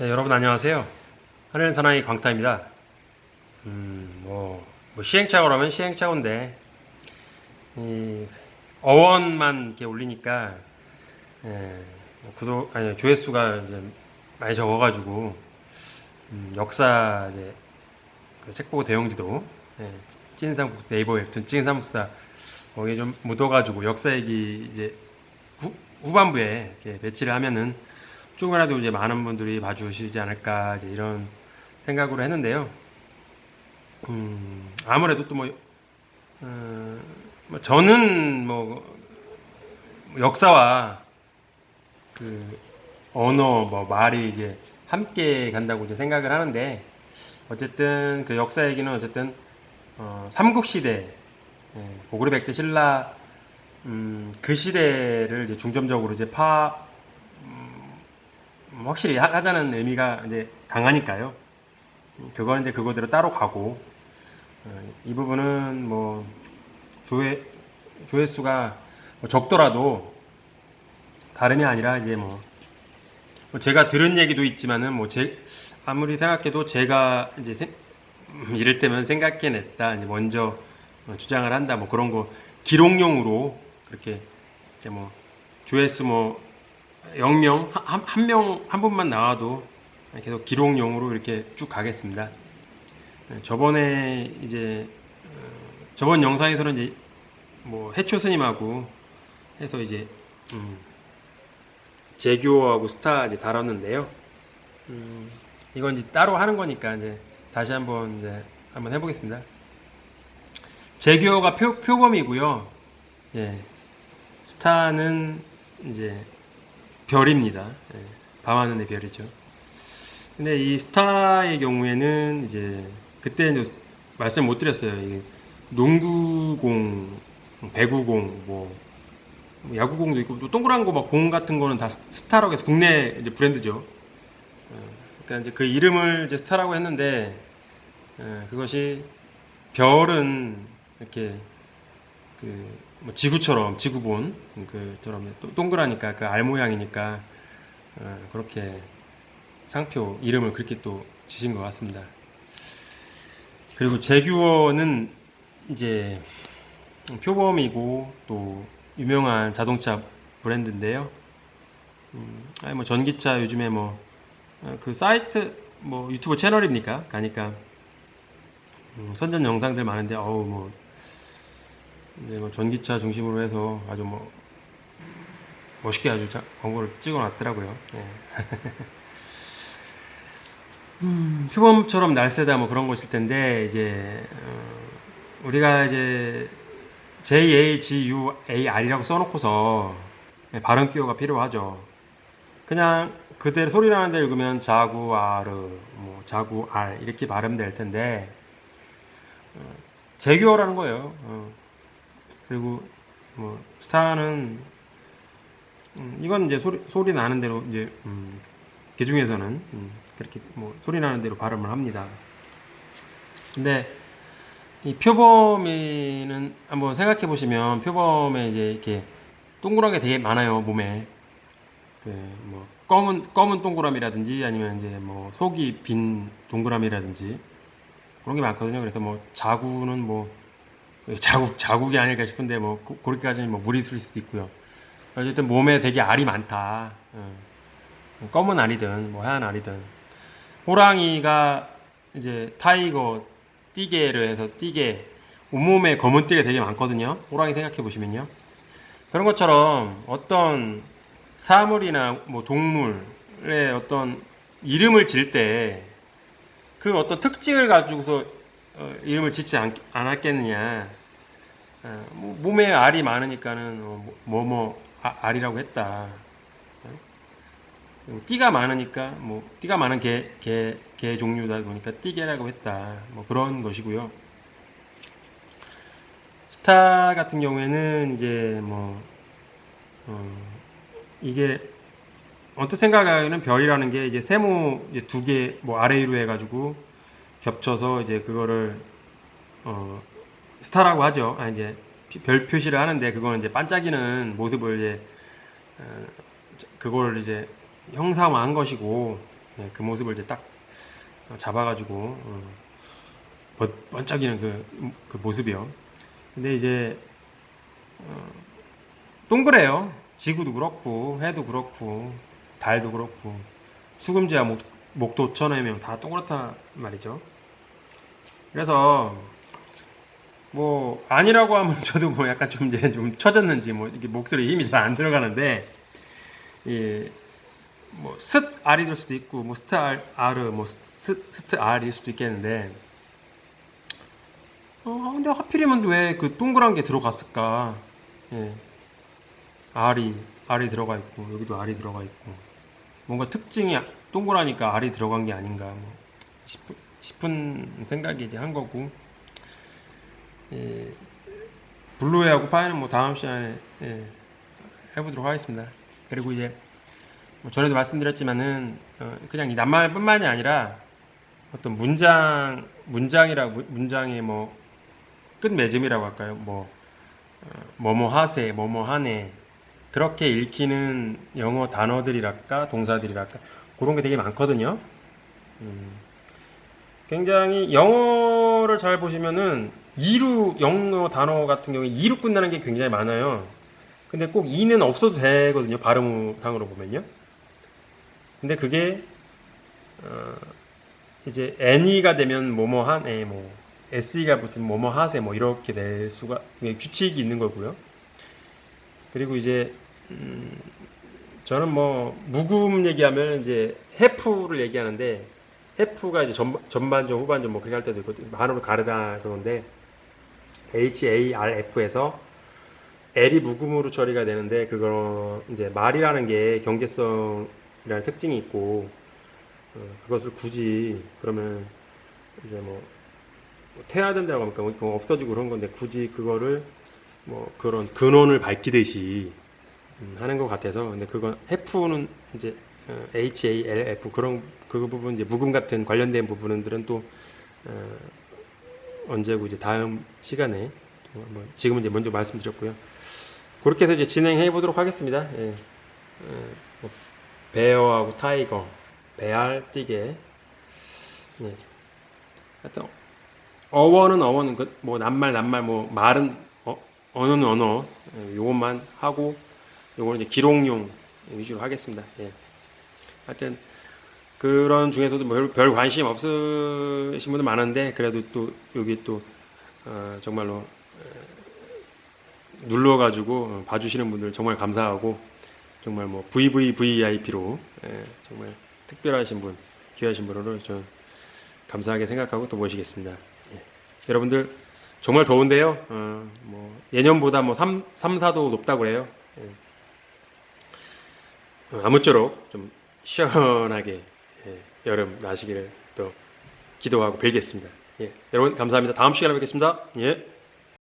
네, 여러분 안녕하세요. 하늘 사나이 광타입니다. 음, 뭐, 뭐 시행착오라면 라 시행착오인데 이 어원만 이렇게 올리니까 예, 뭐 구독 아니 조회수가 이제 많이 적어가지고 음, 역사 이제 그 책보고 대용지도 예, 찐상 네이버 웹툰 찐상수다 거기에 좀 묻어가지고 역사 얘기 이제 후, 후반부에 이렇게 배치를 하면은 조금이라도 이제 많은 분들이 봐주시지 않을까 이제 이런 생각으로 했는데요. 음, 아무래도 또 뭐, 어, 뭐 저는 뭐 역사와 그 언어 뭐 말이 이제 함께 간다고 이제 생각을 하는데 어쨌든 그 역사 얘기는 어쨌든 어, 삼국 시대 예, 고구려 백제 신라 음, 그 시대를 이제 중점적으로 이제 파 음, 확실히 하- 하자는 의미가 이제 강하니까요. 음, 그건 이제 그거대로 따로 가고 어, 이 부분은 뭐 조회 조회수가 뭐 적더라도 다름이 아니라 이제 뭐, 뭐 제가 들은 얘기도 있지만은 뭐 제 아무리 생각해도 제가 이제 생- 음, 이럴 때면 생각해냈다 이제 먼저 어, 주장을 한다 뭐 그런 거 기록용으로 그렇게 이제 뭐 조회수 뭐 0명 한명한 분만 나와도 계속 기록용으로 이렇게 쭉 가겠습니다. 네, 저번에 이제 어, 저번 영상에서는 이제 뭐 해초 스님하고 해서 이제 음, 제규어하고 스타 이제 다뤘는데요. 음, 이건 이제 따로 하는 거니까 이제 다시 한번 이제 한번 해보겠습니다. 제규어가 표, 표범이고요. 예, 스타는 이제 별입니다. 예, 밤하늘의 별이죠. 근데 이 스타의 경우에는 이제 그때 말씀 못 드렸어요. 이 농구공, 배구공, 뭐 야구공도 있고 또 동그란 거 막 공 같은 거는 다 스타라고 해서 국내 이제 브랜드죠. 어, 그러니까 이제 그 이름을 이제 스타라고 했는데 어, 그것이 별은 이렇게 그 뭐 지구처럼 지구본 그처럼 또- 동그라니까 그 알 모양이니까 어, 그렇게 상표 이름을 그렇게 또 지신 것 같습니다. 그리고 제규어는 이제 표범이고 또 유명한 자동차 브랜드인데요. 음, 아니 뭐 전기차 요즘에 뭐 그 사이트 뭐 유튜브 채널입니까? 가니까 음, 선전 영상들 많은데 어우 뭐, 이제 뭐 전기차 중심으로 해서 아주 뭐 멋있게 아주 자- 광고를 찍어놨더라고요. 예. 음, 표범처럼 날쌔다 뭐 그런 것일 텐데 이제 어, 우리가 이제 J A G U A R이라고 써놓고서 예, 발음 기호가 필요하죠. 그냥 그대로 소리 나는 대로 읽으면 자구아르, 뭐 자구알 이렇게 발음될 텐데 어, 제규어라는 거예요. 어, 그리고 뭐 스타는 음, 이건 이제 소리 소리 나는 대로 이제 음, 그 중에서는 음, 그렇게 뭐 소리 나는 대로 발음을 합니다. 근데 이 표범이는 한번 생각해 보시면 표범에 이제 이렇게 동그란 게 되게 많아요 몸에 그뭐 검은 검은 동그라미라든지 아니면 이제 뭐 속이 빈 동그라미라든지 그런 게 많거든요. 그래서 뭐 자구는 뭐 자국 자국이 아닐까 싶은데 뭐 그- 그렇게까지는 뭐 무리수일 수도 있고요. 어쨌든 몸에 되게 알이 많다. 어. 검은 알이든 뭐 하얀 알이든 호랑이가 이제 타이거 띠개를 해서 띠개 온몸에 검은 띠가 되게 많거든요. 호랑이 생각해 보시면요. 그런 것처럼 어떤 사물이나 뭐 동물의 어떤 이름을 질 때 그 어떤 특징을 가지고서 어, 이름을 짓지 않, 않았겠느냐. 어, 뭐 몸에 알이 많으니까는 어, 뭐뭐 알이라고 했다. 그리고 띠가 많으니까 뭐 띠가 많은 개, 개, 개 종류다 보니까 띠개라고 했다. 뭐 그런 것이고요. 스타 같은 경우에는 이제 뭐 어, 이게 언뜻 생각하기에는 별이라는 게 이제 세모 이제 두 개 뭐 아래 위로 해가지고 겹쳐서 이제 그거를 어 스타라고 하죠. 아 이제 피- 별 표시를 하는데 그거는 이제 반짝이는 모습을 이제 어, 그걸 이제 형상화한 것이고 예, 그 모습을 이제 딱 잡아가지고 어, 번- 번쩍이는 그, 그 모습이요. 근데 이제 어, 동그래요. 지구도 그렇고 해도 그렇고 달도 그렇고 수금지와 목, 목도 천해명 다 동그랗단 말이죠. 그래서 뭐 아니라고 하면 저도 뭐 약간 좀 이제 좀 처졌는지 뭐 이게 목소리 힘이 잘 안 들어가는데 이뭐 스 R이 될 수도 있고 뭐 스트 R, R 뭐 스, 스트 R일 수도 있겠는데 어 근데 하필이면 왜 그 동그란 게 들어갔을까? 예. R이 R이 들어가 있고 여기도 R이 들어가 있고 뭔가 특징이 동그라니까 R이 들어간 게 아닌가 뭐 싶은, 싶은 생각이 이제 한 거고 예, 블루웨하고 파이는 뭐 다음 시간에 예, 해보도록 하겠습니다. 그리고 이제 뭐 전에도 말씀드렸지만은 어, 그냥 이 낱말뿐만이 아니라 어떤 문장 문장이라고 문장의 뭐 끝맺음이라고 할까요? 뭐 어, 뭐뭐 하세, 뭐뭐 하네 그렇게 읽히는 영어 단어들이랄까 동사들이랄까 그런 게 되게 많거든요. 음, 굉장히 영어를 잘 보시면은 이루 영어 단어 같은 경우에 이루 끝나는 게 굉장히 많아요. 근데 꼭 이는 없어도 되거든요. 발음상으로 보면요. 근데 그게 어, 이제 any가 되면 뭐뭐한 에 뭐 se가 붙으면 뭐뭐 하세 뭐 이렇게 될 수가 이게 규칙이 있는 거고요. 그리고 이제 음, 저는 뭐 무금 얘기하면 이제 해프를 얘기하는데 해프가 이제 전, 전반전 후반전 뭐 그렇게 할 때도 있고 한으로 가르다 그러는데 H A R F에서 L이 무금으로 처리가 되는데 그거 이제 말이라는 게 경제성이라는 특징이 있고 어, 그것을 굳이 그러면 이제 뭐, 뭐 퇴화된다고 하니까 뭐 그거 없어지고 그런 건데 굳이 그거를 뭐 그런 근원을 밝히듯이 음, 하는 것 같아서 근데 그건 F는 이제 어, H A L F 그런 그 부분 이제 무금 같은 관련된 부분들은 또 어, 언제고 이제 다음 시간에 또 한번 지금은 이제 먼저 말씀드렸고요. 그렇게 해서 이제 진행해 보도록 하겠습니다. 예. 어, 뭐 베어하고 타이거, 배알, 띠개. 예. 하여튼 어원은 어원은 그, 뭐 낱말 낱말 뭐 말은 어, 언어는 언어 예, 요것만 하고 요거는 이제 기록용 위주로 하겠습니다. 예. 하여튼 그런 중에서도 뭐 별, 별 관심 없으신 분들 많은데 그래도 또 여기 또 어, 정말로 어, 눌러가지고 어, 봐주시는 분들 정말 감사하고 정말 뭐 VVVIP로 예, 정말 특별하신 분 귀하신 분으로 저는 감사하게 생각하고 또 모시겠습니다. 예. 여러분들 정말 더운데요. 어, 뭐 예년보다 뭐 3, 3, 4도 높다고 그래요. 예. 어, 아무쪼록 좀 시원하게 예, 여름 나시기를 또 기도하고 뵙겠습니다. 예, 여러분 감사합니다. 다음 시간에 뵙겠습니다. 예.